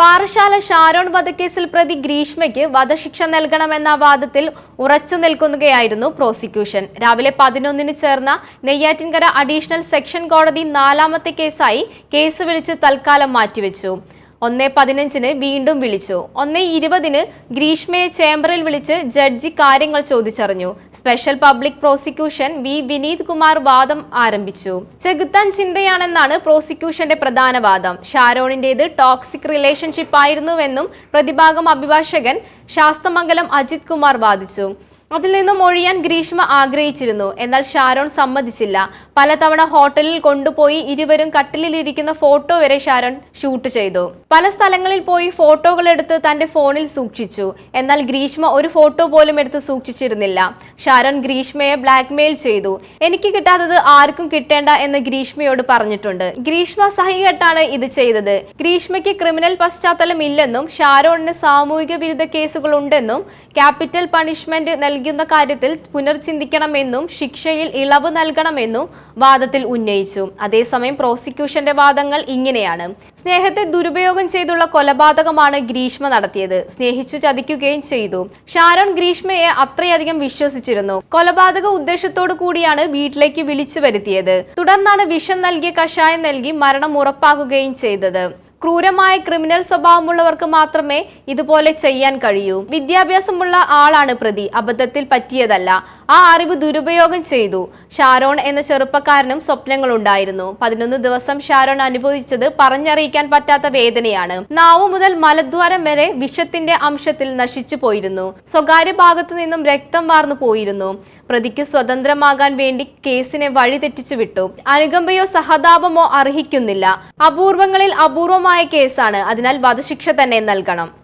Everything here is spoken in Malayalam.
പാറശാല ഷാരോൺ വധക്കേസിൽ പ്രതി ഗ്രീഷ്മയ്ക്ക് വധശിക്ഷ നൽകണമെന്ന വാദത്തിൽ ഉറച്ചു നിൽക്കുകയായിരുന്നു പ്രോസിക്യൂഷൻ. രാവിലെ പതിനൊന്നിന് ചേർന്ന നെയ്യാറ്റിൻകര അഡീഷണൽ സെക്ഷൻ കോടതി നാലാമത്തെ കേസായി കേസ് വിളിച്ച് തൽക്കാലം മാറ്റിവെച്ചു. ഒന്നേ പതിനഞ്ചിന് വീണ്ടും വിളിച്ചു. ഒന്നേ ഇരുപതിന് ഗ്രീഷ്മയെ ചേംബറിൽ വിളിച്ച് ജഡ്ജി കാര്യങ്ങൾ ചോദിച്ചറിഞ്ഞു. Special public prosecution V Vineeth Kumar വാദം ആരംഭിച്ചു. ചെകുത്താൻ ചിന്തയാണെന്നാണ് പ്രോസിക്യൂഷന്റെ പ്രധാന വാദം. ഷാരോണിന്റേത് ടോക്സിക് റിലേഷൻഷിപ്പ് ആയിരുന്നുവെന്നും പ്രതിഭാഗം അഭിഭാഷകൻ ശാസ്തമംഗലം അജിത് കുമാർ വാദിച്ചു. അതിൽ നിന്നും ഒഴിയാൻ ഗ്രീഷ്മ ആഗ്രഹിച്ചിരുന്നു. എന്നാൽ ഷാരോൺ സമ്മതിച്ചില്ല. പലതവണ ഹോട്ടലിൽ കൊണ്ടുപോയി ഇരുവരും കട്ടിലിരിക്കുന്ന ഫോട്ടോ വരെ ഷാരോൺ ഷൂട്ട് ചെയ്തു. പല സ്ഥലങ്ങളിൽ പോയി ഫോട്ടോകൾ എടുത്ത് തന്റെ ഫോണിൽ സൂക്ഷിച്ചു. എന്നാൽ ഗ്രീഷ്മ ഒരു ഫോട്ടോ പോലും എടുത്ത് സൂക്ഷിച്ചിരുന്നില്ല. ഷാരോൺ ഗ്രീഷ്മയെ ബ്ലാക്ക്മെയിൽ ചെയ്തു. എനിക്ക് കിട്ടാത്തത് ആർക്കും കിട്ടേണ്ട എന്ന് ഗ്രീഷ്മയോട് പറഞ്ഞിട്ടുണ്ട്. ഗ്രീഷ്മ സഹികെട്ടാണ് ഇത് ചെയ്തത്. ഗ്രീഷ്മയ്ക്ക് ക്രിമിനൽ പശ്ചാത്തലം ഇല്ലെന്നും ഷാരോണിന് സാമൂഹിക വിരുദ്ധ കേസുകൾ ഉണ്ടെന്നും ക്യാപിറ്റൽ പണിഷ്മെന്റ് നൽകുന്ന കാര്യത്തിൽ പുനർചിന്തിക്കണമെന്നും ശിക്ഷയിൽ ഇളവ് നൽകണമെന്നും വാദത്തിൽ ഉന്നയിച്ചു. അതേസമയം പ്രോസിക്യൂഷന്റെ വാദങ്ങൾ ഇങ്ങനെയാണ്. സ്നേഹത്തെ ദുരുപയോഗം ചെയ്തുള്ള കൊലപാതകമാണ് ഗ്രീഷ്മ നടത്തിയത്. സ്നേഹിച്ചു ചതിക്കുകയും ചെയ്തു. ഷാരോൺ ഗ്രീഷ്മയെ അത്രയധികം വിശ്വസിച്ചിരുന്നു. കൊലപാതക ഉദ്ദേശത്തോടു കൂടിയാണ് വീട്ടിലേക്ക് വിളിച്ചു വരുത്തിയത്. തുടർന്നാണ് വിഷം നൽകിയ കഷായം നൽകി മരണം ഉറപ്പാക്കുകയും ചെയ്തത്. ക്രൂരമായ ക്രിമിനൽ സ്വഭാവമുള്ളവർക്ക് മാത്രമേ ഇതുപോലെ ചെയ്യാൻ കഴിയൂ. വിദ്യാഭ്യാസമുള്ള ആളാണ് പ്രതി. അബദ്ധത്തിൽ പറ്റിയതല്ല. ആ അറിവ് ദുരുപയോഗം ചെയ്തു. ഷാരോൺ എന്ന ചെറുപ്പക്കാരനും സ്വപ്നങ്ങളുണ്ടായിരുന്നു. പതിനൊന്ന് ദിവസം ഷാരോൺ അനുഭവിച്ചത് പറഞ്ഞറിയിക്കാൻ പറ്റാത്ത വേദനയാണ്. നാവു മുതൽ മലദ്വാരം വരെ വിഷത്തിന്റെ അംശത്തിൽ നശിച്ചു പോയിരുന്നു. സ്വകാര്യ ഭാഗത്തു നിന്നും രക്തം വാർന്നു പോയിരുന്നു. പ്രതിക്ക് സ്വതന്ത്രമാകാൻ വേണ്ടി കേസിനെ വഴിതെറ്റിച്ചു വിട്ടു. അനുകമ്പയോ സഹതാപമോ അർഹിക്കുന്നില്ല. അപൂർവങ്ങളിൽ അപൂർവമായ കേസാണ്. അതിനാൽ വധശിക്ഷ തന്നെ നൽകണം.